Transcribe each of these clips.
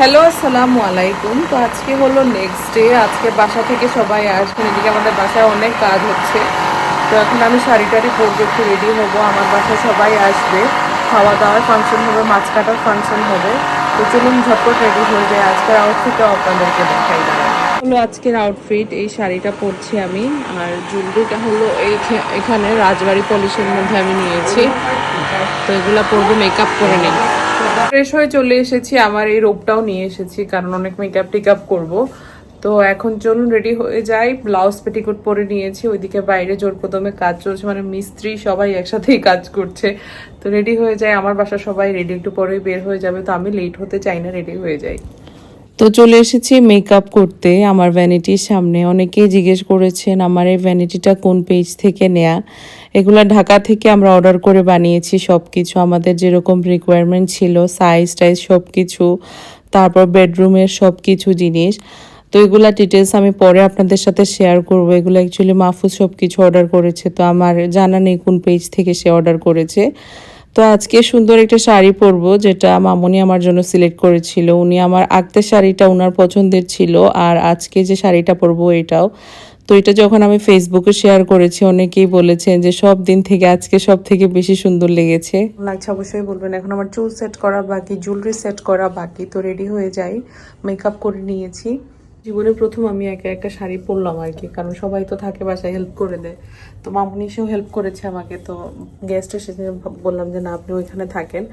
Hello, আসসালামু আলাইকুম। তো আজকে হলো নেক্সট ডে আজকে বাসা থেকে সবাই আসবেন। এদিকে আমাদের বাসায় অনেক কাজ হচ্ছে। তো এখন আমি শাড়ি টাড়ি পরবো, একটু রেডি হব। আমার বাসায় সবাই আসবে। খাওয়া দাওয়ার ফাংশন হবে, মাছ কাটার ফাংশন হবে। তো চলুন ঝটপট রেডি হয়ে যায় আজকের আউটফিটটা আপনাদেরকে দেখাই দাঁড়ায় হলো আজকের আউটফিট এই শাড়িটা পরছি আমি। আর জুয়েলারিটা হলো এই এখানে রাজবাড়ি পলিশের মধ্যে আমি নিয়েছি। তো এগুলা পরবো মেকআপ করে নিই ফ্রেশ হয়ে চলে এসেছি, আমার এই রোপটাও নিয়ে এসেছি, কারণ অনেক মেকআপ টেকআপ করব। তো এখন চলুন রেডি হয়ে যাই। ব্লাউজ পেটিকোট পরে নিয়েছি, ওইদিকে বাইরে জোর কদমে কাজ চলছে মানে মিস্ত্রি সবাই একসাথেই কাজ করছে। তো রেডি হয়ে যায় আমার বাসা সবাই রেডি একটু পরেই বের হয়ে যাবে, তো আমি লেট হতে চাই না রেডি হয়ে যাই। তো চলে এসেছি মেকআপ করতে, আমার ভ্যানিটির সামনে। অনেকেই জিজ্ঞেস করেছেন, আমার এই ভ্যানিটিটা কোন পেজ থেকে নেয়া? এগুলো ঢাকা থেকে আমরা অর্ডার করে বানিয়েছি সব কিছু আমাদের যেরকম রিকোয়ারমেন্ট ছিল সাইজ টাইজ সব কিছু তারপর বেডরুমের সব কিছু জিনিস। তো এগুলা ডিটেলস আমি পরে আপনাদের সাথে শেয়ার করব। এগুলো অ্যাকচুয়ালি মাহফুজ সব কিছু অর্ডার করেছে, তো আমার জানা নেই কোন পেজ থেকে সে অর্ডার করেছে। তো আজকে সুন্দর একটা শাড়ি পরবো, যেটা মামুনি আমার জন্য সিলেক্ট করেছিল। উনি আমার আঁকতে শাড়িটা ওনার পছন্দের ছিল, আর আজকে যে শাড়িটা পরবো এটাও। তো এটা যখন আমি ফেসবুকে শেয়ার করেছি অনেকেই বলেছেন যে সব দিন থেকে আজকে সব থেকে বেশি সুন্দর লেগেছে। লাগছে অবশ্যই বলবেন এখন আমার চুল সেট করা বাকি জুয়েলারি সেট করা বাকি তো রেডি হয়ে যাই মেকআপ করে নিয়েছি। জীবনে প্রথম আমি একা একটা শাড়ি পরলাম আর কি কারণ সবাই তো থাকে বাসায় হেল্প করে দেয়। তো মামুনি এসেও হেল্প করেছে আমাকে তো গেস্ট এসেছে বললাম যে না আপনি ওইখানে থাকেন।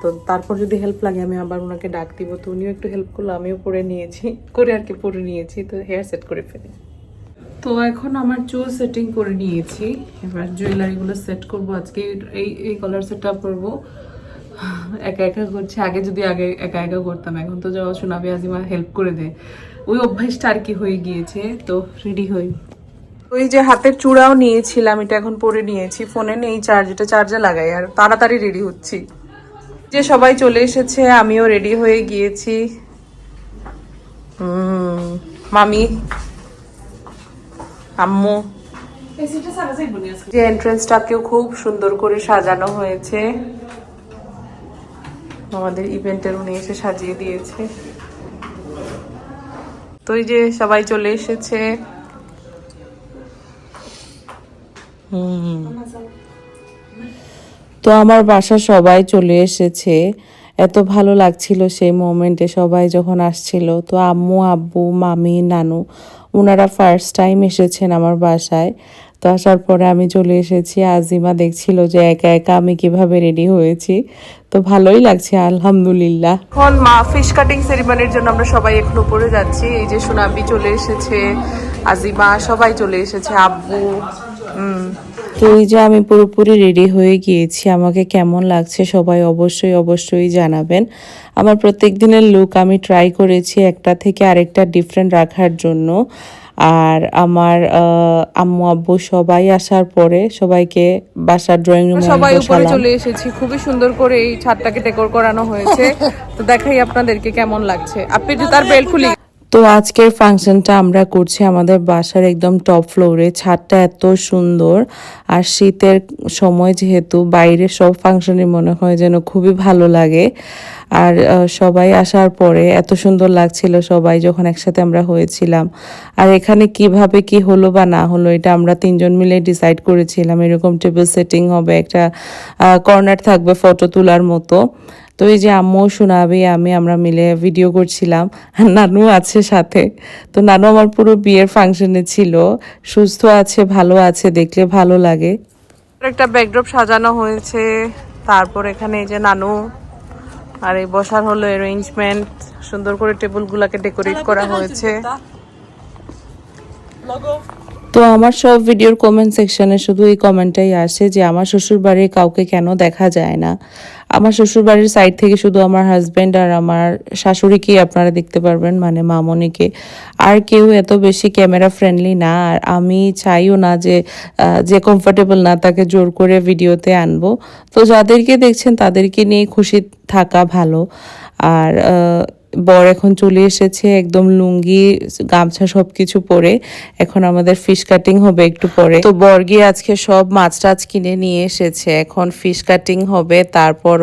তো তারপর যদি হেল্প লাগে আমি আবার ওনাকে ডাক দিব। তো উনিও একটু হেল্প করল আমিও পরে নিয়েছি করে আর কি পরে নিয়েছি তো হেয়ার সেট করে ফেলি। তো এখন আমার চুল সেটিং করে নিয়েছি। এবার জুয়েলারিগুলো সেট করব। আজকে এই এই কালার সেটটা করব। একা একা করছি। আগে যদি আগে একা একা করতাম, এখন তো যাওয়া শোনাবে আজ আজিমা হেল্প করে দেয় ওই অভ্যাসটা আর কি হয়ে গিয়েছে। তো রেডি হই। ওই যে হাতের চূড়াও নিয়েছিলাম, এটা এখন পরে নিয়েছি। ফোনে নেই চার্জ এটা চার্জে লাগাই। আর তাড়াতাড়ি রেডি হচ্ছি। যে সবাই চলে এসেছে, আমিও রেডি হয়ে গিয়েছি। মামি আম্মু। যে এন্ট্রেন্সটাকেও খুব সুন্দর করে সাজানো হয়েছে। আমাদের ইভেন্টের উনি এসে সাজিয়ে দিয়েছে। তো এই যে সবাই চলে এসেছে। তো আমার বাসা সবাই চলে এসেছে। এত ভালো লাগছিল সেই মোমেন্টে সবাই যখন আসছিল। তো আম্মু, আব্বু, মামি, নানু ওনারা ফার্স্ট টাইম এসেছেন আমার বাসায়। তো আসার পরে আমি চলে এসেছি, আজিমা দেখছিল যে একা একা আমি কীভাবে রেডি হয়েছি। তো ভালোই লাগছে, আলহামদুলিল্লাহ। এখন মা ফিশ কাটিং সেরিমনির জন্য আমরা সবাই এখন উপরে যাচ্ছি। এই যে সোনাবি চলে এসেছে, আজিমা সবাই চলে এসেছে, আব্বু তো এই যে আমি পুরোপুরি রেডি হয়ে গিয়েছি। আমাকে কেমন লাগছে সবাই অবশ্যই অবশ্যই জানাবেন। আমার প্রত্যেক দিনের লুক আমি ট্রাই করেছি একটা থেকে আরেকটা ডিফারেন্ট রাখার জন্য। আর আমার আম্মু আব্বু সবাই আসার পরে সবাইকে বাসার ড্রয়িং রুমে সবাই উপরে চলে এসেছি। খুবই সুন্দর করে এই ছাদটাকে ডেকোর করানো হয়েছে। তো দেখাই আপনাদেরকে কেমন লাগছে। আপনি তার বেল্ট খুলি তো আজকের ফাংশনটা আমরা করছি আমাদের বাসার একদম টপ ফ্লোরে ছাদটা এত সুন্দর। আর শীতের সময় যেহেতু বাইরে সব ফাংশনে মনে হয় যেন খুবই ভালো লাগে। আর সবাই আসার পরে এত সুন্দর লাগছিল সবাই যখন একসাথে আমরা হয়েছিলাম। আর এখানে কীভাবে কি হলো বা না হলো এটা আমরা তিনজন মিলে ডিসাইড করেছিলাম। এরকম টেবিল সেটিং হবে, একটা কর্নার থাকবে ফটো তোলার মতো। তো এই যে আম্মু শোনাবি আমি আমরা মিলে ভিডিও করছিলাম। আর নানু আছে সাথে। তো নানু আমার পুরো বিয়ের ফাংশনে ছিল। সুস্থ আছে ভালো আছে দেখলে ভালো লাগে। একটা ব্যাকড্রপ সাজানো হয়েছে। তারপর এখানে এই যে নানু। আর এই বসার হলো অ্যারেঞ্জমেন্ট সুন্দর করে টেবিলগুলোকে ডেকোরেট করা হয়েছে। তো আমার সব ভিডিওর কমেন্ট সেকশনে শুধু এই কমেন্টটাই আসে যে আমার শ্বশুর বাড়ির কাউকে কেন দেখা যায় না? আমার শ্বশুরবাড়ির সাইড থেকে শুধু আমার হাজব্যান্ড আর আমার শাশুড়িকেই আপনারা দেখতে পারবেন মানে মামনিকে। আর কেউ এত বেশি ক্যামেরা ফ্রেন্ডলি না, আর আমি চাইও না যে যে কমফোর্টেবল না, তাকে জোর করে ভিডিওতে আনব। তো যাদেরকে দেখছেন, তাদেরকে নিয়ে খুশি থাকা ভালো। আর বর এখন চলে এসেছে, একদম লুঙ্গি, গামছা সব কিছু পরে। এখন আমাদের ফিশ কাটিং হবে একটু পরে। তো বর গিয়ে আজকে সব মাছ টাছ কিনে নিয়ে এসেছে। এখন ফিশ কাটিং হবে, তারপর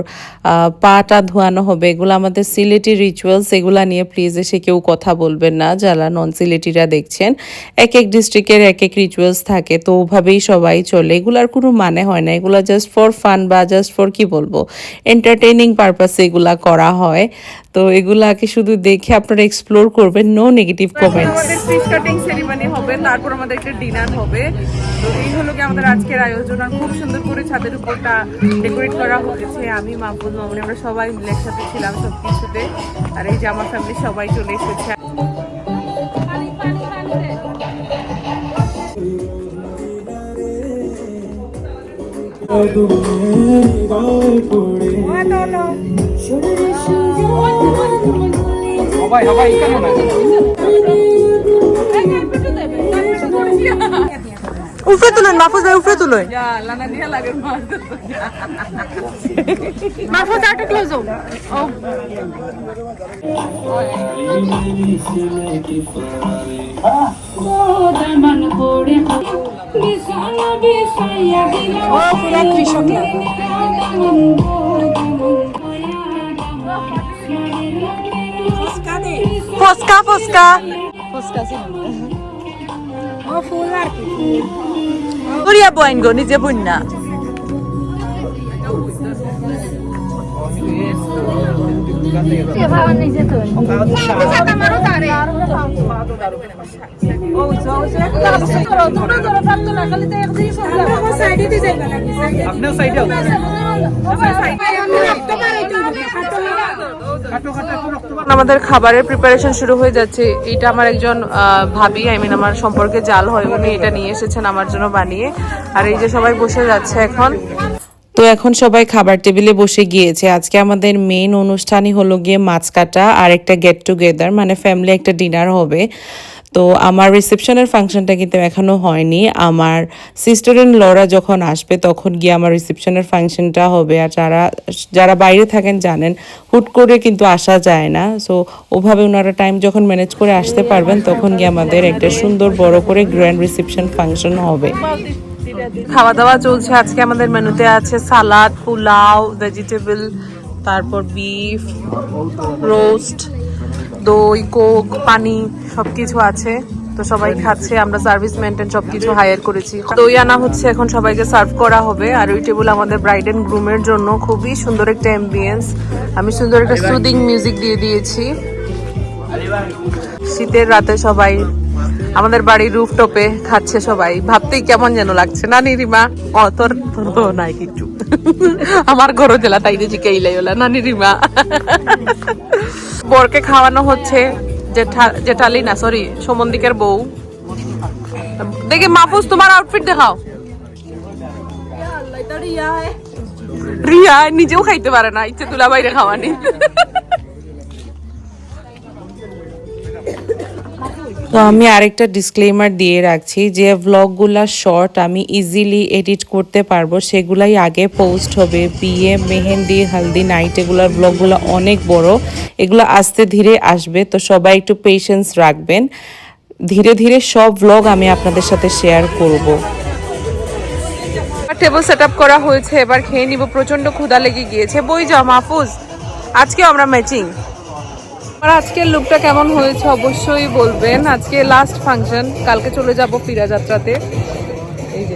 পাটা ধোয়ানো হবে। এগুলো আমাদের সিলেটি রিচুয়ালস এগুলা নিয়ে প্লিজ এসে কেউ কথা বলবেন না। যারা নন সিলেটিরা দেখছেন এক এক ডিস্ট্রিক্টের এক এক রিচুয়ালস থাকে, তো ওভাবেই সবাই চলে। এগুলার কোনো মানে হয় না, এগুলা জাস্ট ফর ফান বা জাস্ট ফর কি বলব? এন্টারটেইনিং পারপাসে এগুলা করা হয়। তো এগুলাকে শুধু দেখে আপনারা এক্সপ্লোর করবেন নো নেগেটিভ কমেন্টস আমাদের ফিশ কাটিং সেরিমনি হবে তারপর আমাদের একটা ডিনার হবে। তো এই হলো কি আমাদের আজকের আয়োজন আর খুব সুন্দর করে ছাদের উপরটা ডেকোরেট করা হয়েছে। আমি মাহবুব মামনি আমরা সবাই মিলে একসাথে ছিলাম সব কিছুতে আর এই যে আমার ফ্যামিলি সবাই চলে এসেছে। উপরে তুলেন মাহফুজ ভাই উপরে তুলেন যা লানা দিয়া লাগে মাহফুজ ক্লোজ মন পড়ে বিছানা বিছাইয়া দিলাম ও কৃষক ফসকা ফসকা করিয়া বইন গো নিজে বইন না আমাদের খাবারের প্রিপারেশন শুরু হয়ে যাচ্ছে। এটা আমার একজন ভাবি আই মিন আমার সম্পর্কে জাল হয়, উনি এটা নিয়ে এসেছেন আমার জন্য বানিয়ে। আর এই যে সবাই বসে যাচ্ছে এখন। তো এখন সবাই খাবার টেবিলে বসে গিয়েছে। আজকে আমাদের মেন অনুষ্ঠানই হলো গিয়ে মাছ কাটা আর একটা গেট টুগেদার মানে ফ্যামিলি একটা ডিনার হবে। তো আমার রিসেপশনের ফাংশনটা কিন্তু এখনও হয়নি। আমার সিস্টার ইন লরা যখন আসবে, তখন গিয়ে আমার রিসেপশনের ফাংশনটা হবে। আর যারা যারা বাইরে থাকেন জানেন, হুট করে কিন্তু আসা যায় না। সো ওভাবে ওনারা টাইম যখন ম্যানেজ করে আসতে পারবেন, তখন গিয়ে আমাদের একটা সুন্দর বড় করে গ্র্যান্ড রিসেপশন ফাংশন হবে। খাওয়া দাওয়া চলছে আজকে। আমাদের মেনুতে আছে সালাদ, পোলাও ভেজিটেবল তারপর বিফ রোস্ট দই, কোক, পানি, সবকিছু আছে। তো সবাই খাচ্ছে, আমরা সার্ভিস মেনটেন সবকিছু হায়ার করেছি। দই আনা হচ্ছে, এখন সবাইকে সার্ভ করা হবে। আর ওই টেবিল আমাদের ব্রাইড এন্ড গ্রুমের জন্য খুবই সুন্দর একটা অ্যাম্বিয়েন্স আমি সুন্দর একটা সুদিং মিউজিক দিয়ে দিয়েছি। শীতের রাতে সবাই আমাদের বাড়ির রুফটপে খাচ্ছে সবাই। ভাবতেই কেমন যেন লাগছে। না নিরিমা ও, তোর তোর তো নাই কিছু আমার ঘর জেলা, তাই দিয়েছি কেইলাই ওলা। না নিরিমা বরকে খাওয়ানো হচ্ছে জেঠা জেঠালি না সরি সমন্দিকের বউ। দেখি, মাহফুজ, তোমার আউটফিট দেখাও। রিয়া নিজেও খাইতে পারে না, ইচ্ছে তুলা বাইরে খাওয়ানি। তো আমি আরেকটা ডিসক্লেমার দিয়ে রাখছি যে ভ্লগগুলা শর্ট আমি ইজিলি এডিট করতে পারব। সেগুলাই আগে পোস্ট হবে। বিয়ে, মেহেন্দি, হালদি নাইট এগুলার ভ্লগগুলো অনেক বড়। এগুলো আস্তে ধীরে আসবে। তো সবাই একটু পেশেন্স রাখবেন। ধীরে ধীরে সব ভ্লগ আমি আপনাদের সাথে শেয়ার করব। টেবিল সেট করা হয়েছে। এবার খেয়ে নিব। প্রচণ্ড ক্ষুধা লেগে গিয়েছে। বই যাও, মাহফুজ। আজকে আমরা ম্যাচিং আর আজকের লুকটা কেমন হয়েছে অবশ্যই বলবেন। আজকে লাস্ট ফাংশন কালকে চলে যাব ফিরা যাত্রাতে এই যে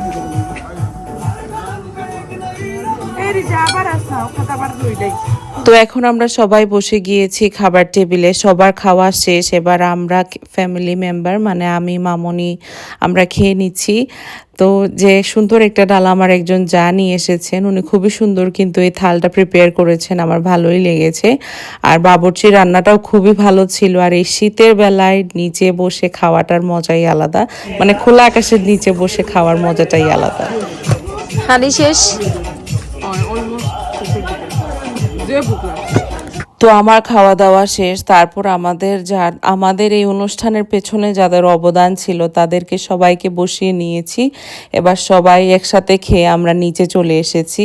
তো এখন আমরা সবাই বসে গিয়েছি খাবার টেবিলে। সবার খাওয়া শেষ। এবার আমরা ফ্যামিলি মেম্বার মানে আমি মামনি আমরা খেয়ে নিচ্ছি। তো যে সুন্দর একটা ডাল আমার একজন যা নিয়ে এসেছেন উনি খুবই সুন্দর কিন্তু এই থালটা প্রিপেয়ার করেছেন। আমার ভালোই লেগেছে। আর বাবুর্চি রান্নাটাও খুবই ভালো ছিল। আর এই শীতের বেলায় নিচে বসে খাওয়াটার মজাই আলাদা। মানে খোলা আকাশের নিচে বসে খাওয়ার মজাটাই আলাদা। হানি শেষ? তো আমার খাওয়া দাওয়া শেষ তারপর আমাদের যা আমাদের এই অনুষ্ঠানের পেছনে যাদের অবদান ছিল তাদেরকে সবাইকে বসিয়ে নিয়েছি। এবার সবাই একসাথে খেয়ে আমরা নিচে চলে এসেছি।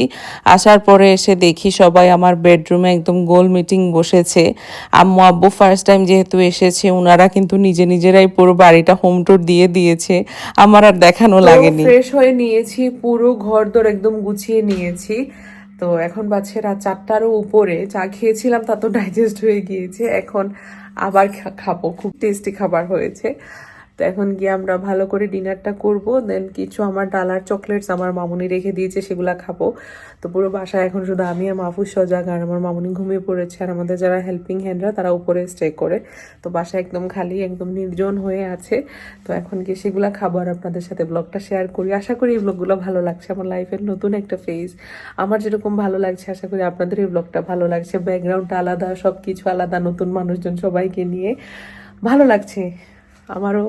আসার পরে এসে দেখি সবাই আমার বেডরুমে একদম গোল মিটিং বসেছে। আম্মু আব্বু ফার্স্ট টাইম যেহেতু এসেছে ওনারা কিন্তু নিজে নিজেরাই পুরো বাড়িটা হোম টুর দিয়ে দিয়েছে। আমার আর দেখানো লাগেনি। ফ্রেশ হয়ে নিয়েছি পুরো ঘর দর একদম গুছিয়ে নিয়েছি। তো এখন বাজছে রাত চারটারও উপরে, চা খেয়েছিলাম তা তো ডাইজেস্ট হয়ে গিয়েছে, এখন আবার খাব, খুব টেস্টি খাবার হয়েছে। তো এখন গিয়ে আমরা ভালো করে ডিনারটা করব দেন কিছু আমার ডালার চকলেটস আমার মামুনি রেখে দিয়েছে, সেগুলো খাব। তো পুরো বাসায় এখন শুধু আমি আর মাহফুজ সজাগ আর আমার মামুনি ঘুমিয়ে পড়েছে আর আমাদের যারা হেল্পিং হ্যান্ডরা তারা উপরে স্টে করে। তো বাসা একদম খালি, একদম নির্জন হয়ে আছে। তো এখন গিয়ে সেগুলো খাব আর আপনাদের সাথে ব্লগটা শেয়ার করি। আশা করি এই ব্লগগুলো ভালো লাগছে, আমার লাইফের নতুন একটা ফেজ আমার যেরকম ভালো লাগছে, আশা করি আপনাদের এই ব্লগটা ভালো লাগছে। ব্যাকগ্রাউন্ডটা আলাদা সব কিছু আলাদা, নতুন মানুষজন সবাইকে নিয়ে ভালো লাগছে। আমারও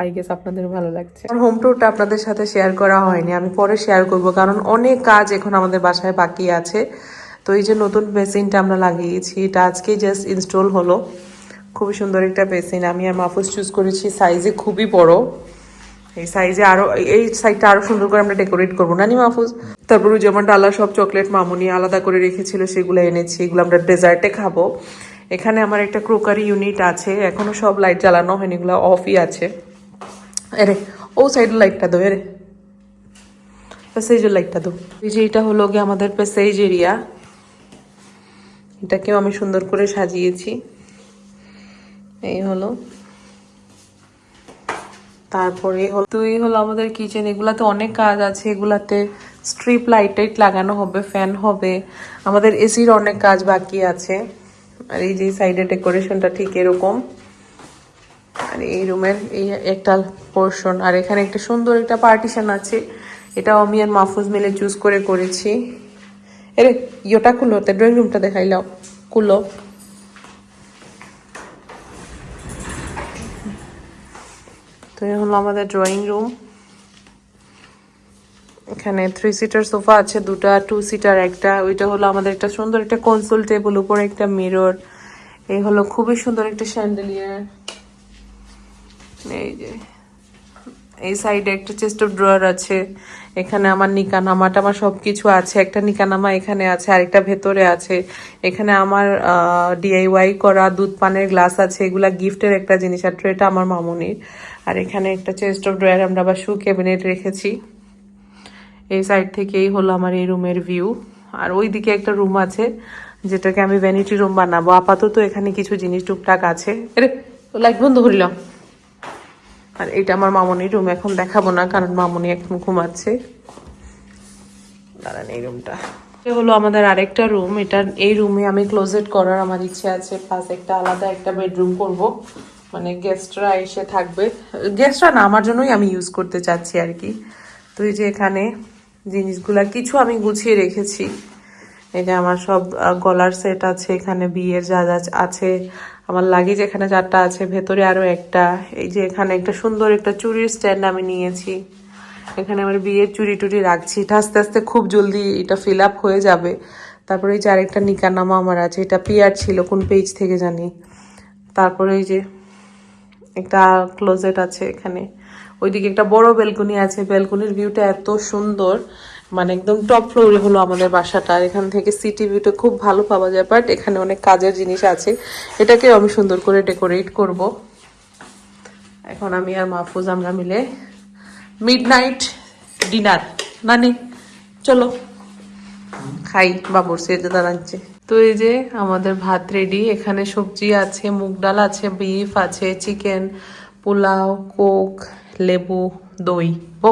আই গেস আপনাদের ভালো লাগছে। আমার হোম টুরটা আপনাদের সাথে শেয়ার করা হয়নি, আমি পরে শেয়ার করব, কারণ অনেক কাজ এখন আমাদের বাসায় বাকি আছে। তো এই যে নতুন বেসিনটা আমরা লাগিয়েছি, এটা আজকেই জাস্ট ইনস্টল হলো। খুবই সুন্দর একটা বেসিন আমি আর মাহফুজ চুজ করেছি সাইজে খুবই বড়। এই সাইজে আরও, এই সাইডটা আরও সুন্দর করে আমরা ডেকোরেট করব। নানি, মাহফুজ? তারপর ওই যেমন ডালা, সব চকলেট মামুনি আলাদা করে রেখেছিল, সেগুলো এনেছি, এগুলো আমরা ডেজার্টে খাব। এখানে আমার একটা ক্রোকারি ইউনিট আছে, এখনও সব লাইট জ্বালানো হয়নি, এগুলো অফই আছে। এরে, ও সাইডের লাইটটা দো এরে। প্যাসেজের লাইটটা দো এই যে এটা হলো গিয়ে আমাদের প্যাসেজ এরিয়া এটাকেও আমি সুন্দর করে সাজিয়েছি। এই হলো। তারপরে হলো দুই হলো আমাদের কিচেন এগুলাতে অনেক কাজ আছে। এগুলাতে স্ট্রিপ লাইট টাইট লাগানো হবে ফ্যান হবে। আমাদের এসির অনেক কাজ বাকি আছে। আর এই যে সাইডে ডেকোরেশনটা ঠিক এরকম। আর এই রুমের এই একটা পোর্শন আর এখানে একটা সুন্দর একটা পার্টিশন আছে। এটাও আমি আর মাহফুজ মিলে চুজ করে করেছি। এরে, ইয়োটা খুলো তে ড্রয়িং রুমটা দেখাইলাও খুলো। তো এই হলো আমাদের ড্রয়িং রুম এখানে থ্রি সিটার সোফা আছে, দুটা টু সিটার একটা। ওইটা হলো আমাদের একটা সুন্দর একটা কনসোল টেবিল উপরে একটা মিরর এই হলো খুবই সুন্দর একটা স্যান্ডেলিয়ার এই যে, এই সাইডে একটা চেস্ট অফ ড্রয়ার আছে, এখানে আমার নিকানামা টামা সব কিছু আছে, একটা নিকানামা এখানে আছে, আরেকটা ভেতরে আছে, এখানে আমার ডিআইওয়াই করা দুধ পানের গ্লাস আছে, এগুলা গিফটের একটা জিনিস, আর ট্রেটা আমার মামুনির। আর এখানে একটা চেস্ট অফ ড্রয়ার আমরা আবার শু ক্যাবিনেট রেখেছি। এই সাইড থেকেই হলো আমার এই রুমের ভিউ আর ওই দিকে একটা রুম আছে, যেটাকে আমি ভ্যানিটি রুম বানাবো। আপাতত এখানে কিছু জিনিস টুকটাক আছে। এরে লাইট বন্ধ করিলাম। আর এটা আমার মামনির রুম এখন দেখাবো না, কারণ মামনি এখন ঘুমাচ্ছে। দাঁড়ান এই রুমটা হলো আমাদের আরেকটা রুম এটা এই রুমে আমি ক্লোজেট করার আমার ইচ্ছে আছে প্লাস একটা আলাদা একটা বেডরুম করব। মানে গেস্টরা এসে থাকবে। গেস্টরা না, আমার জন্যই আমি ইউজ করতে চাচ্ছি আর কি। তো এই যে এখানে জিনিসগুলা, কিছু আমি গুছিয়ে রেখেছি। এই যে আমার সব গলার সেট আছে, এখানে বিয়ের যা যা আছে, আমার লাগেজ এখানে চারটা আছে, ভেতরে আরও একটা, এই যে এখানে একটা সুন্দর একটা চুরির স্ট্যান্ড আমি নিয়েছি। এখানে আমার বিয়ের চুরি টুরি রাখছি, এটা আস্তে আস্তে খুব জলদি এটা ফিল আপ হয়ে যাবে। তারপরে এই যে আরেকটা নিকানামা আমার আছে, এটা পিয়ার ছিল, কোন পেজ থেকে জানি। তারপরে এই যে একটা ক্লোজেট আছে এখানে। ওইদিকে একটা বড় বেলকনি আছে বেলকনির ভিউটা এত সুন্দর মানে একদম টপ ফ্লোরে হলো আমাদের বাসাটা। এখান থেকে সিটি ভিউটা খুব ভালো পাওয়া যায় বাট এখানে অনেক কাজের জিনিস আছে। এটাকে আমি সুন্দর করে ডেকোরেট করব। এখন আমি আর মাহফুজ, আমরা মিলে মিড নাইট ডিনার নানি, চলো। খাই, বাবুর সেজে দাঁড়াচ্ছে। তো এই যে আমাদের ভাত রেডি এখানে সবজি আছে, মুগ ডাল আছে বিফ আছে চিকেন পোলাও কোক লেবু, দই। ও